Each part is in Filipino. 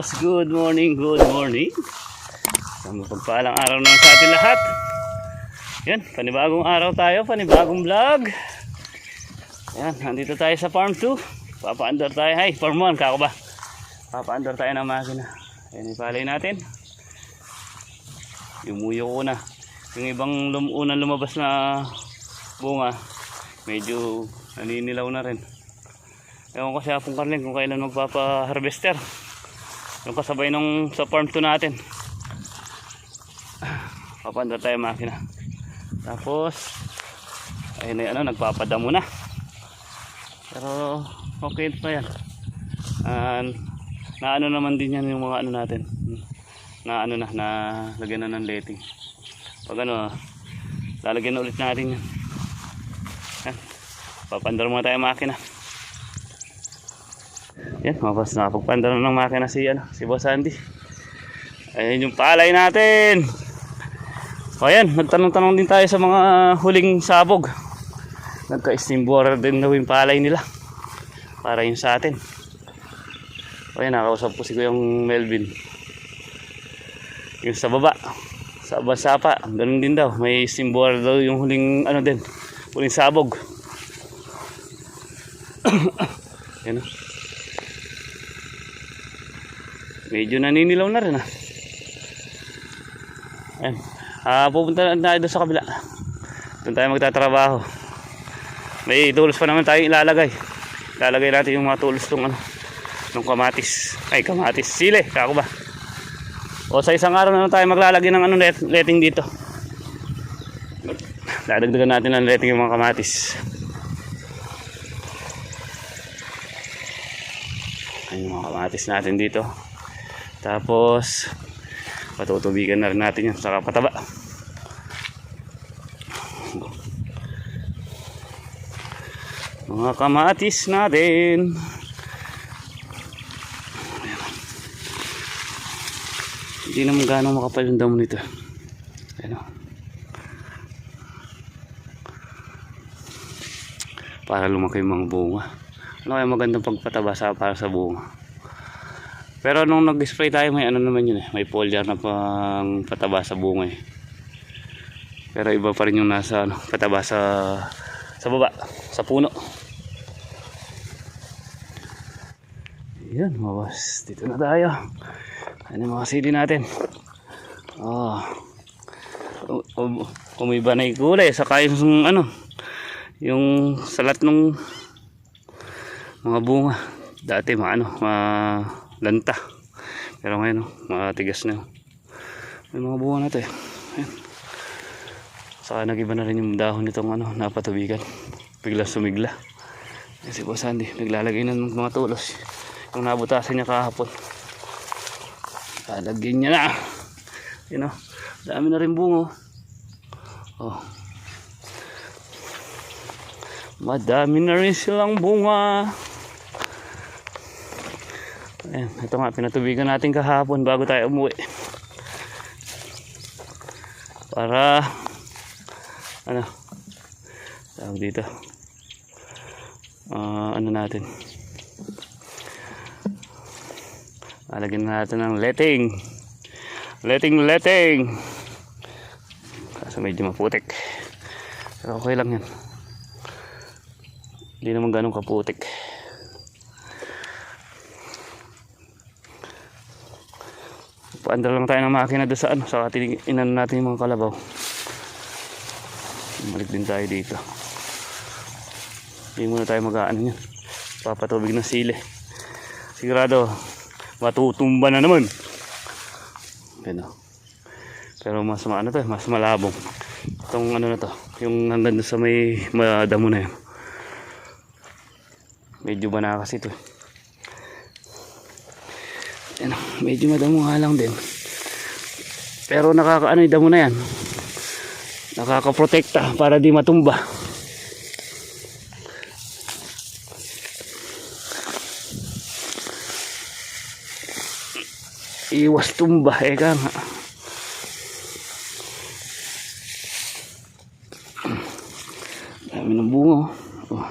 boss, good morning, good morning. Isang mapagpaalang araw naman sa atin lahat. Yan, panibagong araw tayo, panibagong vlog. Yan, nandito tayo sa farm 2. Papaandar tayo. Hay, farm 1, kako ba? Papaandar tayo ng makina. Yan, ipalay natin. Yumuyo ko na. Yung ibang lum unang lumabas na bunga, medyo naninilaw na rin. Ewan ko sa Apong Carling kung kailan magpapa-harvester. Yung kasabay nung sa farm 2 natin. Papanda tayo makina. Tapos, ayun na ano, nagpapadamo na. Pero, okay pa yan. And, na ano naman din yan yung mga ano natin. Na ano na, na lagyan na ng letting. Pag ano, lalagyan na ulit natin yan. Yan. Papandar muna tayo makina. Yan, mabas nakapagpanda na ng makina si, ano, si Boss Andy. Ayan yung palay natin. O yan, nagtanong-tanong din tayo sa mga huling sabog. Nagka-steam borer din daw yung palay nila. Para yung sa atin. O yan, nakausap ko si Kuyang Melvin. Yung sa baba. Sa Basapa, ganun din daw. May steam borer daw yung huling, ano din, huling sabog. yan o. Medyo naninilaw na rin ah. Ayan. Ah, pupunta na tayo sa kabila. Doon tayo magtatrabaho. May tools pa naman tayo ilalagay. Ilalagay natin yung mga tools ng ano, ng kamatis. Ay, kamatis. Sile, kako ba? O sa isang araw na tayo maglalagay ng ano let, letting dito. Dadagdagan natin ng letting yung mga kamatis. Ayun yung mga kamatis natin dito. Tapos, patutubigan na rin natin yan sa pataba. Mga kamatis natin. Hindi naman gano'ng makapal yung damo nito. Ayan o. Para lumaki yung mga bunga. Ano kaya magandang pagpataba sa, para sa bunga. Pero nung nag-spray tayo, may ano naman yun eh. May foliar na pang pataba sa bunga eh. Pero iba pa rin yung nasa ano, pataba sa sa baba, sa puno. Yan, mawas. Dito na tayo. Ano yung mga sili natin? Oh. Um, umiba na yung kulay. Saka yung ano, yung salat ng mga bunga. Dati mga ano, mga lanta. Pero ngayon, oh, matigas na. May mga bunga na to eh. Ayan. Saka nagiba na rin yung dahon nitong ano, napatubigan. Bigla sumigla. Yan si Boss Andy, naglalagay na ng mga tulos. Yung nabutasan niya kahapon. Lalagyan niya na. Yun o, dami na rin bungo. Oh. Madami na rin silang bunga. Ayan, ito nga, pinatubigan natin kahapon bago tayo umuwi. Para, ano, tawag dito. Ah, ano natin. Lalagyan natin ng letting. Letting, letting. Kaso medyo maputik. Pero okay lang yan. Hindi naman ganun kaputik. Paandar lang tayo ng makina doon sa ano, sa ating inan natin yung mga kalabaw. Balik din tayo dito. Hindi muna tayo mag-aano yan. Papatubig ng sili. Sigurado, matutumba na naman. Ano. Pero mas maano to, mas malabong. Itong ano na to, yung hanggang sa may madamo na yun. Medyo ba na kasi ito. Ano, medyo madamo nga lang din. Pero nakakaano yung damo na yan. Nakakaprotekta para di matumba. Iwas tumba, eka nga. Dami ng bunga. oh. Oh.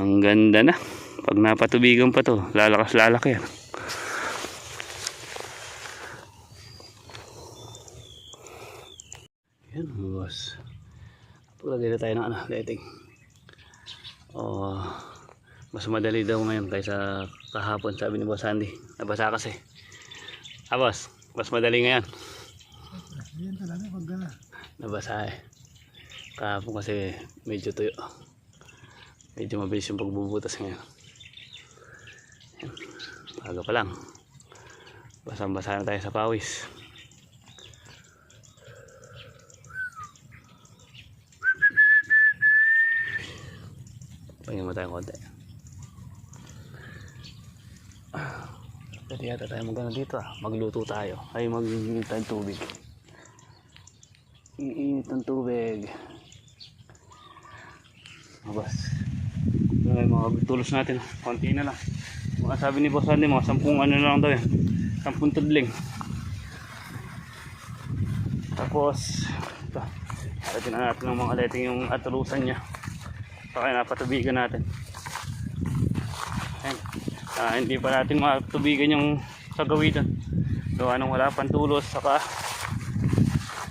Ang ganda na. Pag napatubigan pa to, lalakas lalaki yan. Paglagay na tayo ng ano, lighting. Oh, mas madali daw ngayon kaysa kahapon sabi ni Boss Andy. Nabasa kasi. Ah, boss, mas madali ngayon. Yan talaga pag. Nabasa eh. Kahapon kasi medyo tuyo. Medyo mabilis yung pagbubutas ngayon. Yan. Aga pa lang. Basang-basa na tayo sa pawis. Pagyan mo tayo konti. Pwede yata tayo magano dito ah. Magluto tayo. Ay mag-init tayo ng tubig. Iinit ng tubig. Mabas. Na yung mga tulos natin. Konti na lang. Mga sabi ni Boss Andy, mga sampung ano na lang daw yan. Sampung tudling. Tapos, ito. Atin na natin ng mga leting yung atulusan niya. Okay, napatubigan natin. Ayan. Uh, hindi pa natin matubigan yung kagawitan. So, anong wala pang tulos, saka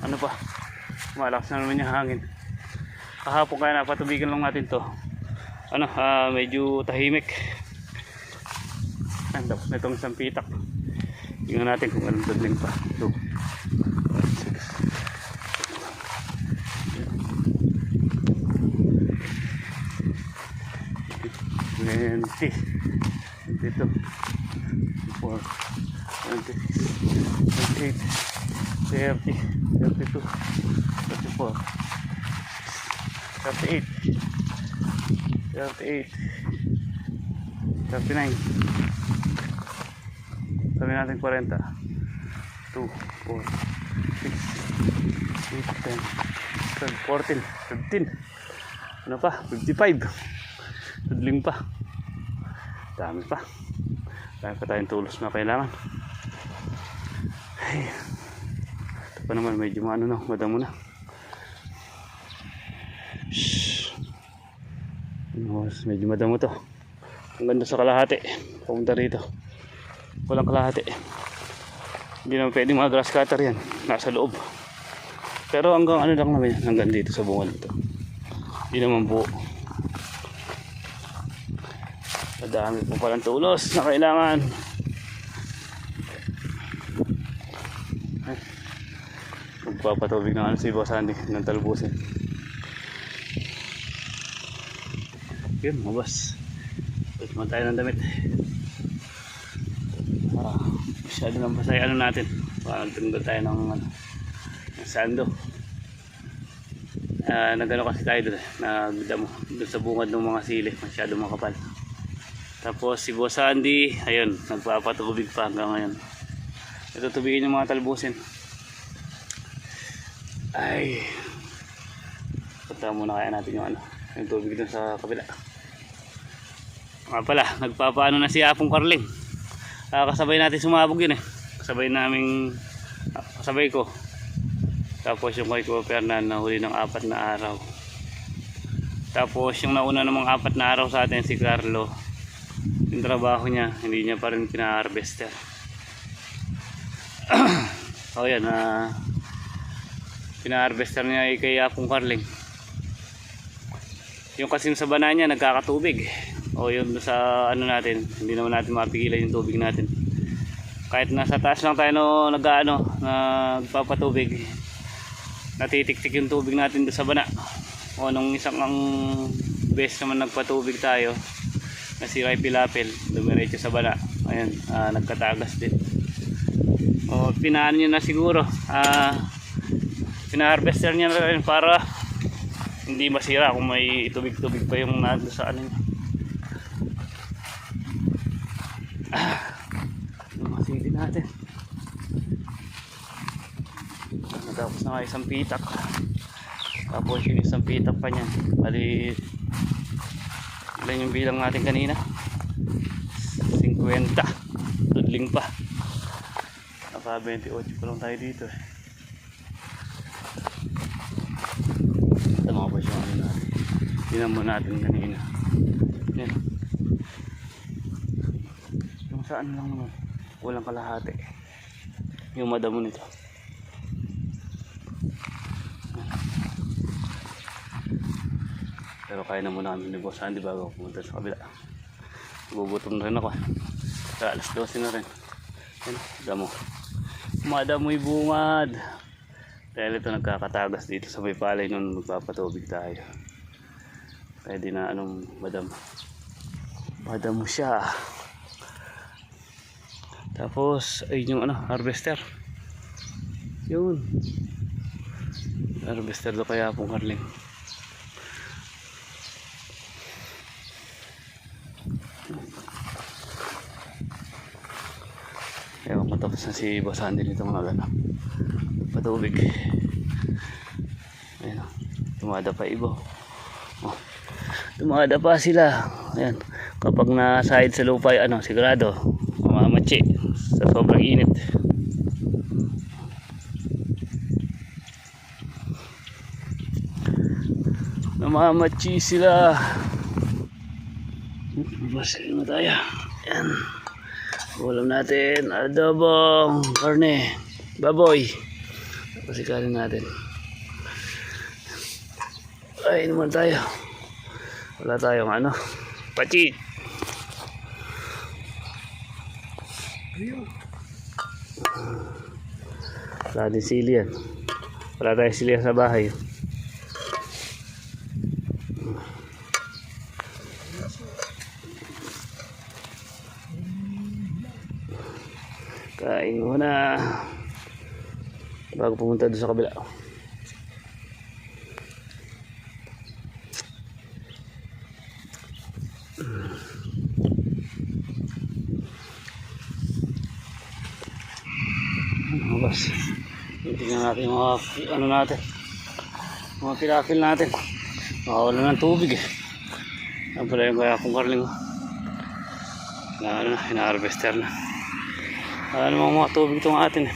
ano pa, malakas na naman yung hangin. Kahapon kaya napatubigan lang natin to. Ano, uh, medyo tahimik. Ayan, tapos na itong isang pitak. Tingnan natin kung anong dudling pa. So, 20 22 24 26 28 30 32 34 38 38 39 sabi natin 40 2 4 6 8 10 12 14 15 ano pa? 55 tudling pa. Dami pa. Dami pa tayong tulos na kailangan. Ay. Ito pa naman medyo ano na, madamo na. Shhh. Ano, medyo madamo to. Ang ganda sa kalahati. Pumunta rito. Walang kalahati. Hindi naman pwedeng mga grass cutter yan. Nasa loob. Pero hanggang ano lang naman yan. Hanggang dito sa bungal ito. Hindi naman buo. Madami po palang tulos na kailangan. Ay. Magpapatubig na ano si Boss Andy ng talbusin. Yun, mabas. Pwede man tayo ng damit. Ah, masyado nang masaya ano natin. Parang nagtunggal tayo ng ano, ng sando. Ah, nagano kasi tayo doon, nagdamo doon sa bungad ng mga sili, masyado makapal. Tapos si Boss Andy, ayun, nagpapatubig pa hanggang ngayon. Ito tubigin yung mga talbusin. Ay. Punta muna kaya natin yung ano, yung tubig doon sa kabila. Nga pala, nagpapaano na si Apong Carling. Ah, kasabay natin sumabog yun eh. Kasabay naming, ah, kasabay ko. Tapos yung kay Kuya na huli ng apat na araw. Tapos yung nauna namang apat na araw sa atin si Carlo. Yung trabaho niya, hindi niya pa rin pina-harvester. so yan, ah, pina-harvester niya ay kay Apong Carling. Yung kasi sa bana niya nagkakatubig. O yun sa ano natin, hindi naman natin mapigilan yung tubig natin. Kahit nasa taas lang tayo no, nag-ano, nagpapatubig. Natitiktik yung tubig natin doon sa bana. O nung isang ang best naman nagpatubig tayo, na si Rai Pilapil, dumiretso sa bana. Ayan, ah, nagkatagas din. O pinaan niya na siguro. Ah, pina-harvester niya na rin para hindi masira kung may tubig-tubig pa yung nando sa ano. Ah, yung mga sili natin. Natapos na nga isang pitak. Tapos yung isang pitak pa niyan. Bali, ilan yung bilang natin kanina? 50. Tudling pa. Naka 28 pa lang tayo dito eh. Ito mga boys yung ano natin. Tinan mo natin kanina. Yan. Yung saan lang naman. Walang kalahati. Yung madamo nito. Pero kaya na muna kami ni Boss Andy bago pumunta sa kabila. Gugutom na rin ako. Kaya alas 12 na rin. Yan, damo. Madamoy bungad. Dahil ito nagkakatagas dito sa may palay nung magpapatubig tayo. Pwede na anong madam. Madam siya. Tapos, ayun yung ano, harvester. Yun. Harvester do kaya pong karling. Ewan ko tapos na si Boss Andy nito mga gana. Patubig. Ayun. oh. Tumada pa ibo. Oh. Tumada pa sila. Ayan. Kapag na-side sa lupa, ano, sigurado, mamamatsi sa sobrang init. Namamatsi sila. Basta na tayo. Yan. Ulam natin, adobong, karne, baboy. Pasikalin natin. Ay, naman tayo. Wala tayong ano, pachit. Wala din sili yan. Wala tayong sili sa bahay. Kain muna. Bago pumunta doon sa kabila. Ano boss? Tingnan natin mga ano natin. Mga pilapil natin. Makawala ng tubig eh. Yan pala yung kaya kong karling. Na ano na, hina-harvester na. Wala namang mga tubig itong atin. eh.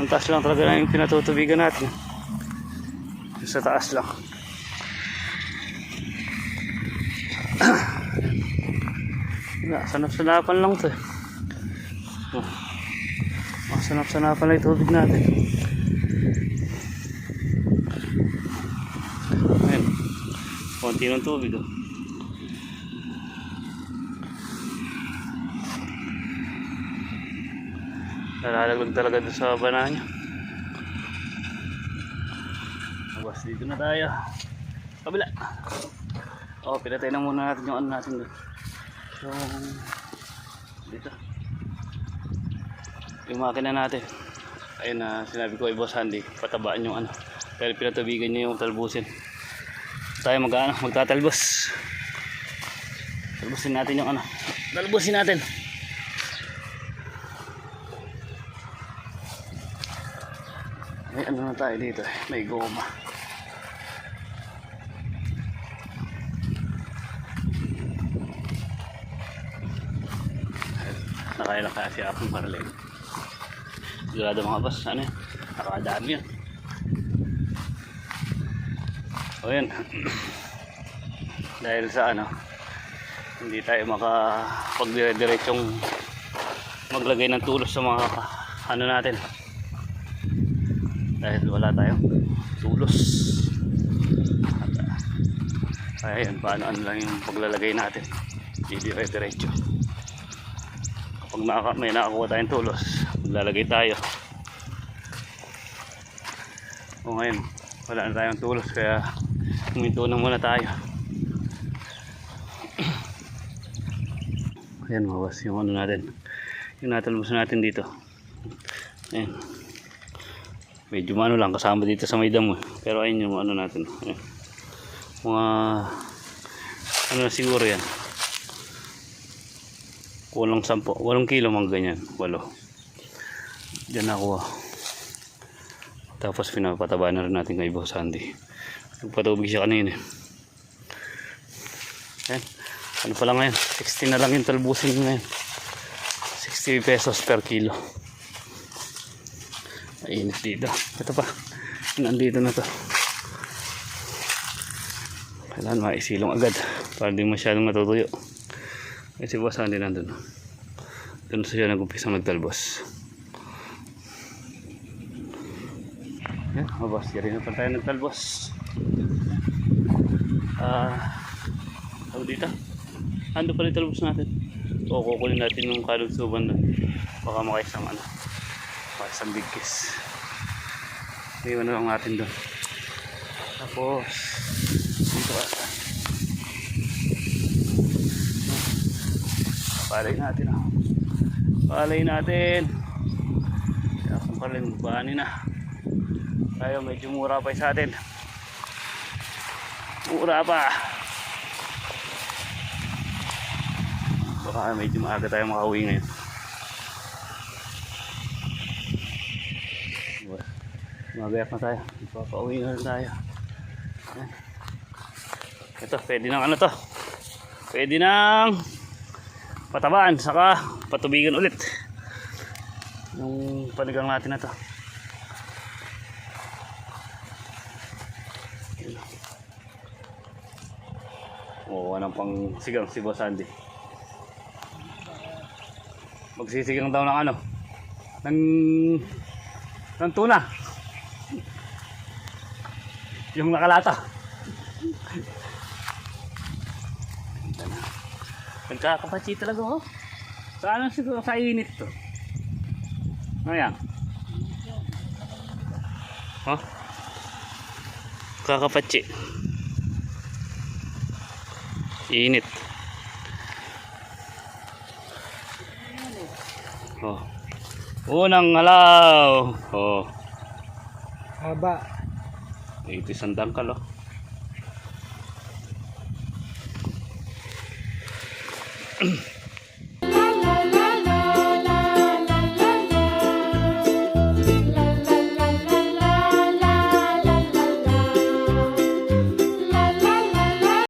Ang taas lang talaga na yung pinatutubigan natin. Sa taas lang. Sanap-sanapan lang to eh. Oh. Masanap-sanapan lang yung tubig natin. Ayan. Konti ng tubig oh. Nalalaglag talaga doon sa bana niya. Abas, dito na tayo. Kabila. Oh, pinatay na muna natin yung ano natin doon. Yung dito. Yung makina natin. Ayun na sinabi ko kay Boss Andy, patabaan yung ano. Pero pinatubigan niya yung talbusin. Tayo mag ano, magtatalbos. Talbusin natin yung ano. Talbusin natin. May ano na tayo dito. May goma. Nakailan kaya si Apong Marlene. Sigurado mga boss, ano yan? Nakakadami yan. O yan. Dahil sa ano, hindi tayo makapagdire-diretsong maglagay ng tulos sa mga ano natin dahil wala tayong tulos at uh, ayun paano ano lang yung paglalagay natin. Hindi dire diretso kapag naka, may nakakuha tayong tulos maglalagay tayo. O ngayon wala na tayong tulos kaya huminto na muna tayo. Ayan mawas yung ano natin. Yung natalbos natin dito. Ayan medyo ano lang kasama dito sa may damo. Eh. pero ayun yung ano natin. Ayan. mga ano na siguro yan? Kulang sampo. Walong kilo mga ganyan. Walo. Dyan nakuha tapos pinapataba na rin natin kay Boss Andy. Nagpatubig siya kanina ayan ano pa lang ngayon? 60 na lang yung talbusin ngayon. 60 pesos per kilo Mainit dito. Ito pa. Nandito na to. Kailangan maisilong agad. Para di masyadong natutuyo. Kasi basahan din nandun. Doon siya nag-umpisa magtalbos. Yan, mabas. Yan rin na pa tayo nagtalbos. Ah... tawag dito. Ando pa rin talbos natin. O, kukunin natin yung kalugsuban doon. Baka makaisang ano. Makaisang bigkis. Iwan na lang natin doon. Tapos, dito ka. Palay natin ah. Palay natin. Kaya kung palay, bani na. Tayo medyo mura pa sa atin. Mura pa. Baka medyo maaga tayo makauwi ngayon. Magayak na tayo. Papauwi na rin tayo. Ito, pwede nang ano to. Pwede nang patabaan, saka patubigan ulit. Yung panigang natin na to. Oo, anong pang sigang si Boss Andy. Magsisigang daw ng ano? Ng... ng tuna. Yung nakalata. Nagkakapatsi talaga oh. Sa ano siguro sa init to? Ano yan? Huh? Kakapatsi. Init. Oh. Unang halaw. Oh. Haba. Ito isang dangkal oh.